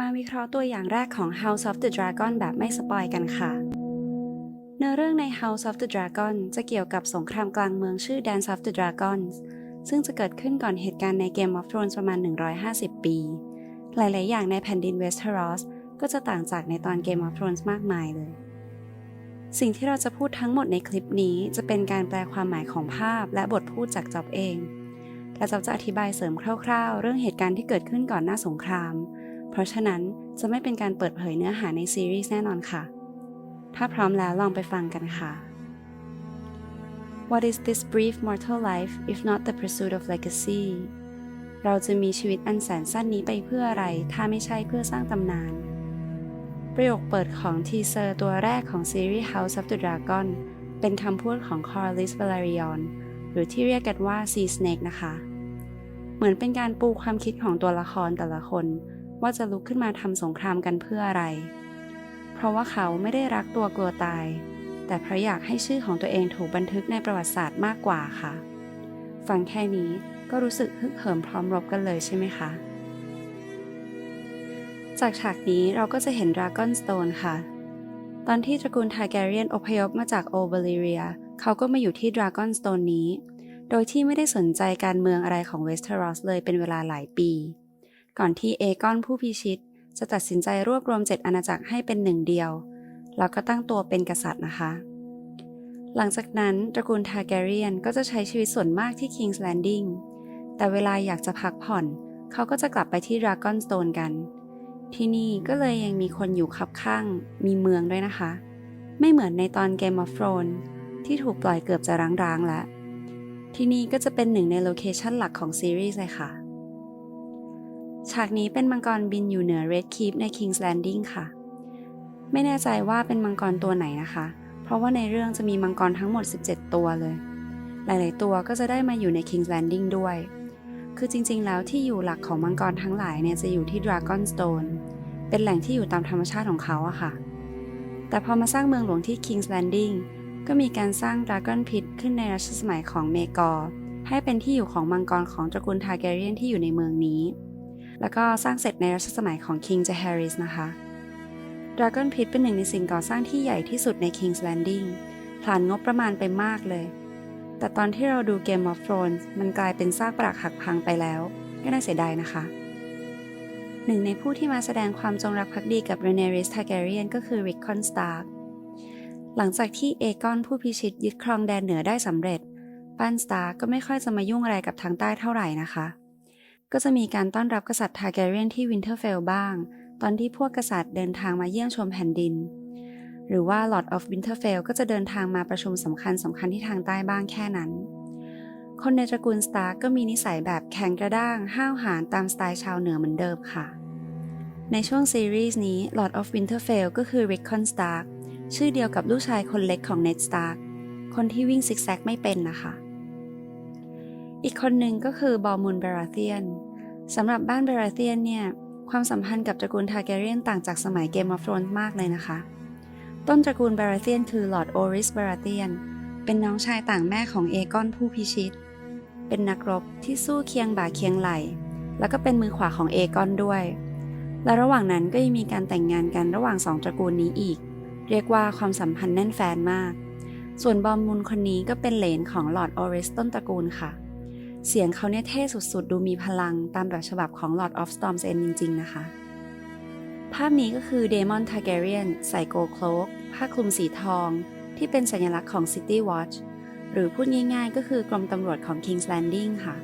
มาวิเคราะห์ตัวอย่างแรกของ House of the Dragon แบบไม่สปอยกันค่ะ เนื้อเรื่องใน House of the Dragon จะเกี่ยวกับสงครามกลางเมืองชื่อ Dance of the Dragons ซึ่งจะเกิดขึ้นก่อนเหตุการณ์ใน Game of Thrones ประมาณ 150 ปี หลาย ๆ อย่างในแผ่นดิน Westeros ก็จะต่างจากในตอน Game of Thrones มากมายเลย สิ่งที่เราจะพูดทั้งหมดในคลิปนี้จะเป็นการแปลความหมายของภาพและบทพูดจากจอบเองและจอบจะอธิบายเสริมคร่าว ๆ เรื่องเหตุการณ์ที่เกิดขึ้นก่อนหน้าสงคราม เพราะฉะนั้นจะไม่เป็นการเปิดเผยเนื้อหาในซีรีส์แน่นอนค่ะ ถ้าพร้อมแล้วลองไปฟังกันค่ะ What is this brief mortal life if not the pursuit of legacy เราจะมีชีวิตอันแสนสั้นนี้ไปเพื่ออะไร ถ้าไม่ใช่เพื่อสร้างตำนาน ประโยคเปิดของทีเซอร์ตัวแรกของซีรีส์ House of the Dragon เป็นคำพูดของ Corlys Velaryon หรือที่เรียกกันว่า Sea Snake นะคะ เหมือนเป็นการปูความคิดของตัวละครแต่ละคน ว่าจะลุกขึ้นมาทำสงครามกันเพื่ออะไร เพราะว่าเขาไม่ได้รักตัวกลัวตาย แต่เพราะอยากให้ชื่อของตัวเองถูกบันทึกในประวัติศาสตร์มากกว่าค่ะ ฟังแค่นี้ก็รู้สึกฮึกเหิมพร้อมรบกันเลยใช่ไหมคะ จากฉากนี้เราก็จะเห็นดราก้อนสโตนค่ะ ตอนที่ตระกูลทาแกเรียนอพยพมาจากโอเบลิเรีย เขาก็มาอยู่ที่ดราก้อนสโตนนี้ โดยที่ไม่ได้สนใจการเมืองอะไรของเวสเทอรอสเลยเป็นเวลาหลายปี ก่อนที่เอกอนผู้พิชิต จะตัดสินใจรวบรวมเจ็ดอาณาจักรให้เป็นหนึ่งเดียว แล้วก็ตั้งตัวเป็นกษัตริย์นะคะ หลังจากนั้นตระกูลทาร์แกเรียนก็จะใช้ชีวิตส่วนมากที่ King's Landing แต่เวลาอยากจะพักผ่อน เขาก็จะกลับไปที่ Dragon Stone กัน ที่นี่ก็เลยยังมีคนอยู่คับข้าง มีเมืองด้วยนะคะ ไม่เหมือนในตอน Game of Thrones ที่ถูกปล่อยเกือบจะร้างๆแล้วที่นี่ก็จะเป็นหนึ่งในโลเคชันหลักของซีรีส์เลยค่ะ ฉากนี้เป็นมังกรบินอยู่เหนือ Red Keep ใน King's Landing ค่ะ ไม่แน่ใจว่าเป็นมังกรตัวไหนนะคะ เพราะว่าในเรื่องจะมีมังกรทั้งหมด 17 ตัวเลย หลาย ๆ ตัวก็จะได้มาอยู่ใน King's Landing ด้วย คือจริง ๆ แล้วที่อยู่หลักของมังกรทั้งหลายเนี่ยจะอยู่ที่ Dragon Stone เป็นแหล่งที่อยู่ตามธรรมชาติของเขาอะค่ะ แต่พอมาสร้างเมืองหลวงที่ King's Landing ก็มีการสร้าง Dragon Pit ขึ้นในรัชสมัยของเมกอร์ให้เป็นที่อยู่ของมังกรของตระกูลทาร์แกเรียนที่อยู่ในเมืองนี้ แล้วก็สร้างเสร็จในรัชสมัยของ King Jaehaerys นะคะ Dragon Pit เป็นหนึ่งในสิ่งก่อสร้างที่ใหญ่ที่สุดใน King's Landing ผลานงบประมาณไปมากเลย แต่ตอนที่เราดู Game of Thrones มันกลายเป็นซากปรักหักพังไปแล้วก็น่าเสียดายนะคะ หนึ่งในผู้ที่มาแสดงความจงรักภักดีกับ Rhaenyra Targaryen ก็คือ Rickon Stark หลังจากที่เอกอนผู้พิชิตยึดครองแดนเหนือได้สำเร็จป้นสตาร์ก็ไม่ค่อยจะมายุ่งอะไรกับทางใต้เท่าไหร่นะคะ ก็จะมีการต้อนรับกษัตริย์ทาร์แกเรียนที่วินเทอร์เฟลบ้าง ตอนที่พวกกษัตริย์เดินทางมาเยี่ยมชมแผ่นดิน หรือว่า Lord of Winterfell ก็จะเดินทางมาประชุมสำคัญสำคัญที่ทางใต้บ้างแค่นั้น คนในตระกูลสตาร์ก็มีนิสัยแบบแข็งกระด้างห้าวหาญตามสไตล์ชาวเหนือเหมือนเดิมค่ะ ในช่วงซีรีส์นี้ Lord of Winterfell ก็คือ Rickon Stark ชื่อเดียวกับลูกชายคนเล็กของ Ned Stark คนที่วิ่งซิกแซกไม่เป็นนะคะ อีกคนหนึ่งก็คือบอมูลเบราเธียนสำหรับบ้านเบราเธียนเนี่ย ความสัมพันธ์กับตระกูลทาแกเรียนต่างจากสมัยเกมออฟ r o ร e มากเลยนะคะ ต้นตระกูลเบราเธียนคือ Lord Oris Baratheon เป็นน้องชายต่างแม่ของเอกอนผู้พิชิต เป็นนักรบที่สู้เคียงบ่าเคียงไหล แล้วก็เป็นมือขวาของเอกอนด้วย และระหว่างนั้นก็ยังมีการแต่งงานกันระหว่างสองตระกูลนี้อีก เรียกว่าความสัมพันธ์แน่นแฟนมาก ส่วนบอมมุนคนนี้ก็เป็นเหลนของ Lord Oris ต้นตระกูลค่ะ เสียงเขาเนี่ยเท่สุดๆ ดูมีพลังตามแบบฉบับของ Lord of Storms End จริง ๆ นะคะ ภาพนี้ก็คือเดมอนทาร์แกเรียนใส่โกลโคลกผ้าคลุมสีทอง ที่เป็นสัญลักษณ์ของ City Watch หรือพูดง่ายๆ ก็คือกรมตำรวจของ King's Landing ค่ะ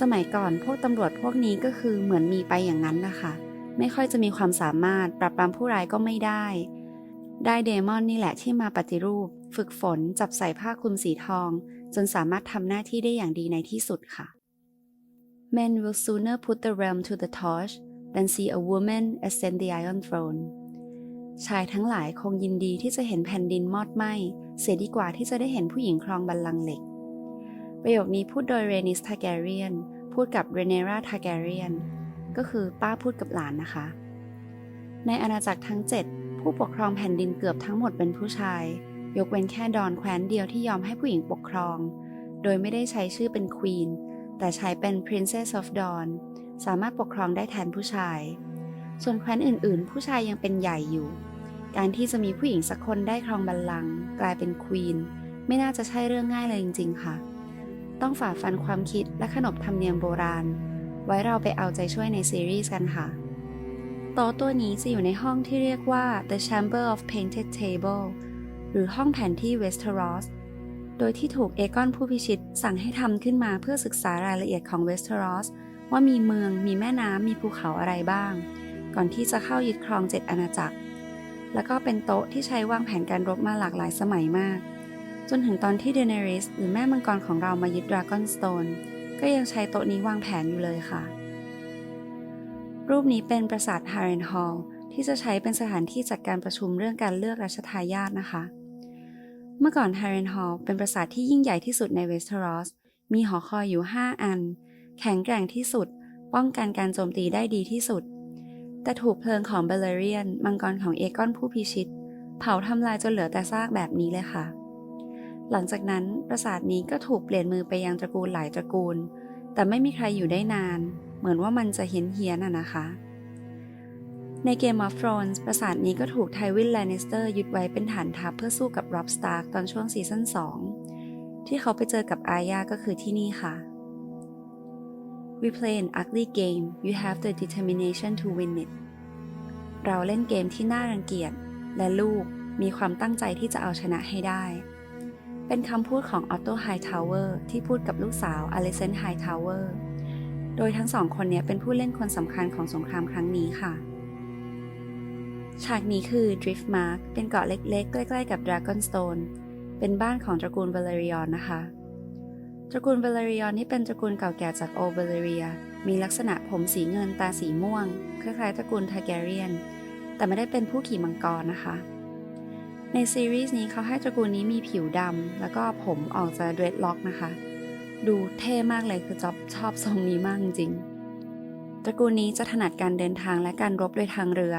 สมัยก่อนพวกตำรวจพวกนี้ก็คือเหมือนมีไปอย่างนั้นนะคะ ไม่ค่อยจะมีความสามารถปราบปรามผู้ร้ายก็ไม่ได้ ได้เดมอนนี่แหละที่มาปฏิรูป ฝึกฝนจับใส่ผ้าคลุมสีทอง จนสามารถทำหน้าที่ได้อย่างดีในที่สุดค่ะ Men will sooner put the realm to the torch than see a woman ascend the Iron Throne ชายทั้งหลายคงยินดีที่จะเห็นแผ่นดินมอดไหม้ เสียดีกว่าที่จะได้เห็นผู้หญิงครองบัลลังก์เหล็ก ประโยคนี้พูดโดยเรนิสทาแกเรียนพูดกับเรเนราทาแกเรียนก็คือป้าพูดกับหลานนะคะ ในอาณาจักรทั้ง 7 ผู้ปกครองแผ่นดินเกือบทั้งหมดเป็นผู้ชาย ยกเว้นแค่ดอนแคว้นเดียวที่ยอมให้ผู้หญิงปกครอง โดยไม่ได้ใช้ชื่อเป็นควีนแต่ใช้เป็น Princess of Dawn สามารถปกครองได้แทนผู้ชาย ส่วนแคว้นอื่น ๆ ผู้ชายยังเป็นใหญ่อยู่ การที่จะมีผู้หญิงสักคนได้ครองบัลลังก์กลายเป็นควีนไม่น่าจะใช่เรื่องง่ายเลยจริง ๆ ค่ะ ต้องฝ่าฟันความคิดและขนบธรรมเนียมโบราณ ไว้เราไปเอาใจช่วยในซีรีส์กันค่ะ โต๊ะตัวนี้จะอยู่ในห้องที่เรียกว่า The Chamber of Painted Table หรือห้องแผนที่ Westeros โดยที่ถูกเอกอนผู้พิชิตสั่งให้ทำขึ้นมาเพื่อศึกษารายละเอียดของ Westeros ว่ามีเมือง มีแม่น้ำ มีภูเขาอะไรบ้าง ก่อนที่จะเข้ายึดครองเจ็ดอาณาจักร แล้วก็เป็นโต๊ะที่ใช้วางแผนการรบมาหลากหลายสมัยมาก จนถึงตอนที่เดเนริสหรือแม่มังกรของเรามายึดดราก้อนสโตนก็ยังใช้โต๊ะนี้วางแผนอยู่เลยค่ะ รูปนี้เป็นปราสาทฮาร์เรนฮอลล์ที่จะใช้เป็นสถานที่จัดการประชุมเรื่องการเลือกรัชทายาทนะคะ เมื่อก่อนฮารเรนฮอลเป็นปราสาทที่ยิ่งใหญ่ที่สุดในเวสเทอรอส มีหอคอยอยู่ 5 อัน แข็งแกร่งที่สุด ป้องกันการโจมตีได้ดีที่สุด แต่ถูกเพลิงของเบลเรียน มังกรของเอกอนผู้พิชิต เผาทำลายจนเหลือแต่ซากแบบนี้เลยค่ะ หลังจากนั้นปราสาทนี้ก็ถูกเปลี่ยนมือไปยังตระกูลหลายตระกูล แต่ไม่มีใครอยู่ได้นาน เหมือนว่ามันจะเฮี้ยนเฮียนๆอะนะคะ ในเกม of Thrones ปราสาทนี้ก็ถูกไทวินแลนนิสเตอร์ยึดไว้เป็นฐานทัพเพื่อสู้กับร็อบสตาร์ตอนช่วงซีซั่น2 ที่เขาไปเจอกับอาญาก็คือที่นี่ค่ะ We play an ugly game you have the determination to win it เราเล่นเกมที่น่ารังเกียจ และลูกมีความตั้งใจที่จะเอาชนะให้ได้ เป็นคำพูดของออตโตไฮทาวเวอร์ที่พูดกับลูกสาวอเลเซนไฮทาวเวอร์โดยทั้งสองคนนี้เป็นผู้เล่นคนสำคัญของสงครามครั้งนี้ค่ะ ฉากนี้คือ Driftmark เป็นเกาะเล็กๆ ใกล้ๆกับ Dragonstone เป็นบ้านของตระกูล Valerion นะคะ ตระกูล Valerion นี่เป็นตระกูลเก่าแก่จาก Old Valyria มีลักษณะผมสีเงินตาสีม่วง คล้ายๆตระกูล Targaryen แต่ไม่ได้เป็นผู้ขี่มังกรนะคะ ในซีรีส์นี้เขาให้ตระกูลนี้มีผิวดำแล้วก็ผมออกจะ dreadlock นะคะ ดูเท่มากเลยคือจอบชอบทรงนี้มากจริง ตระกูลนี้จะถนัดการเดินทางและการรบโดยทางเรือ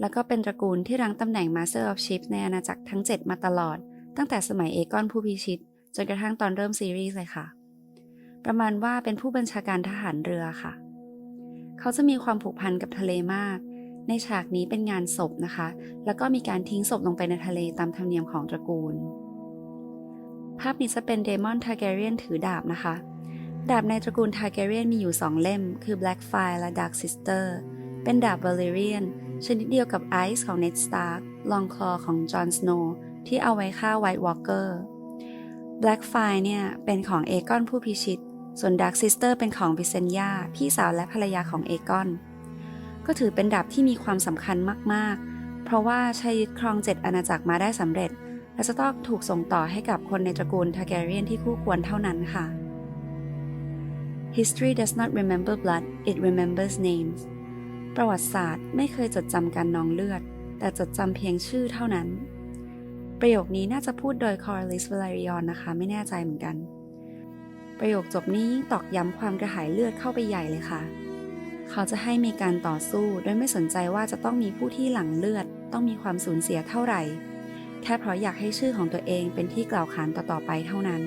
แล้วก็เป็นตระกูลที่รั้งตำแหน่ง Master of Ships ในอาณาจักรทั้ง 7 มาตลอด ตั้งแต่สมัยเอกอนผู้พิชิต จนกระทั่งตอนเริ่มซีรีส์เลยค่ะ ประมาณว่าเป็นผู้บัญชาการทหารเรือค่ะ เขาจะมีความผูกพันกับทะเลมาก ในฉากนี้เป็นงานศพนะคะ แล้วก็มีการทิ้งศพลงไปในทะเลตามธรรมเนียมของตระกูล ภาพนี้จะเป็นเดมอนทาร์แกเรียนถือดาบนะคะ ดาบในตระกูลทาร์แกเรียนมีอยู่ 2 เล่ม คือ Blackfire และ Dark Sister เป็นดาบ Valyrian ชนิดเดียวกับ Ice ของ Ned Stark Long Claw ของ Jon Snow ที่เอาไว้ฆ่า White Walker Blackfire เนี่ย เป็นของเอกอนผู้พิชิต ส่วน Dark Sister เป็นของวิเซนยาพี่สาวและภรรยาของเอกอน ก็ถือเป็นดาบที่มีความสำคัญมากๆ เพราะว่าใช้ยึดครองเจ็ดอาณาจักรมาได้สำเร็จ และจะต้องถูกส่งต่อให้กับคนในตระกูลทาแกเรียนที่คู่ควรเท่านั้นค่ะ History does not remember blood it remembers names ประวัติศาสตร์ไม่เคยจดจำการนองเลือด แต่จดจำเพียงชื่อเท่านั้น ประโยคนี้น่าจะพูดโดย Corlys Velaryon นะคะ ไม่แน่ใจเหมือนกัน ประโยคจบนี้ยิ่งตอกย้ำความกระหายเลือดเข้าไปใหญ่เลยค่ะ เขาจะให้มีการต่อสู้โดยไม่สนใจว่าจะต้องมีผู้ที่หลั่งเลือด ต้องมีความสูญเสียเท่าไหร่ แค่เพราะอยากให้ชื่อของตัวเองเป็นที่กล่าวขานต่อๆไปเท่านั้น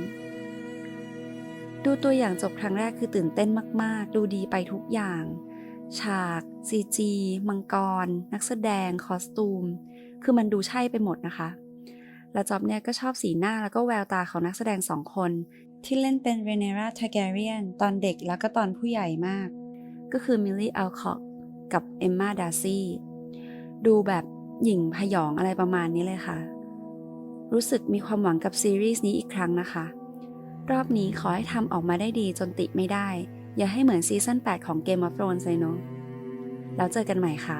ดูตัวอย่างจบครั้งแรกคือตื่นเต้นมาก ๆ ดูดีไปทุกอย่าง ฉาก CG มังกร นักแสดง คอสตูม คือมันดูใช่ไปหมดนะคะ และจอบเนี่ยก็ชอบสีหน้าแล้วก็แววตาของนักแสดงสองคน ที่เล่นเป็นเรเนราทาแกเรียนตอนเด็กแล้วก็ตอนผู้ใหญ่มาก ก็คือมิลลี่อัลคอกกับเอมมาดาซี่ดูแบบหญิงพยองอะไรประมาณนี้เลยค่ะ รู้สึกมีความหวังกับซีรีส์นี้อีกครั้งนะคะ รอบนี้ขอให้ทำออกมาได้ดีจนติไม่ได้ อย่าให้เหมือนซีซั่น8 ของ Game of Thrones เลยเนาะแล้วเจอกันใหม่ค่ะ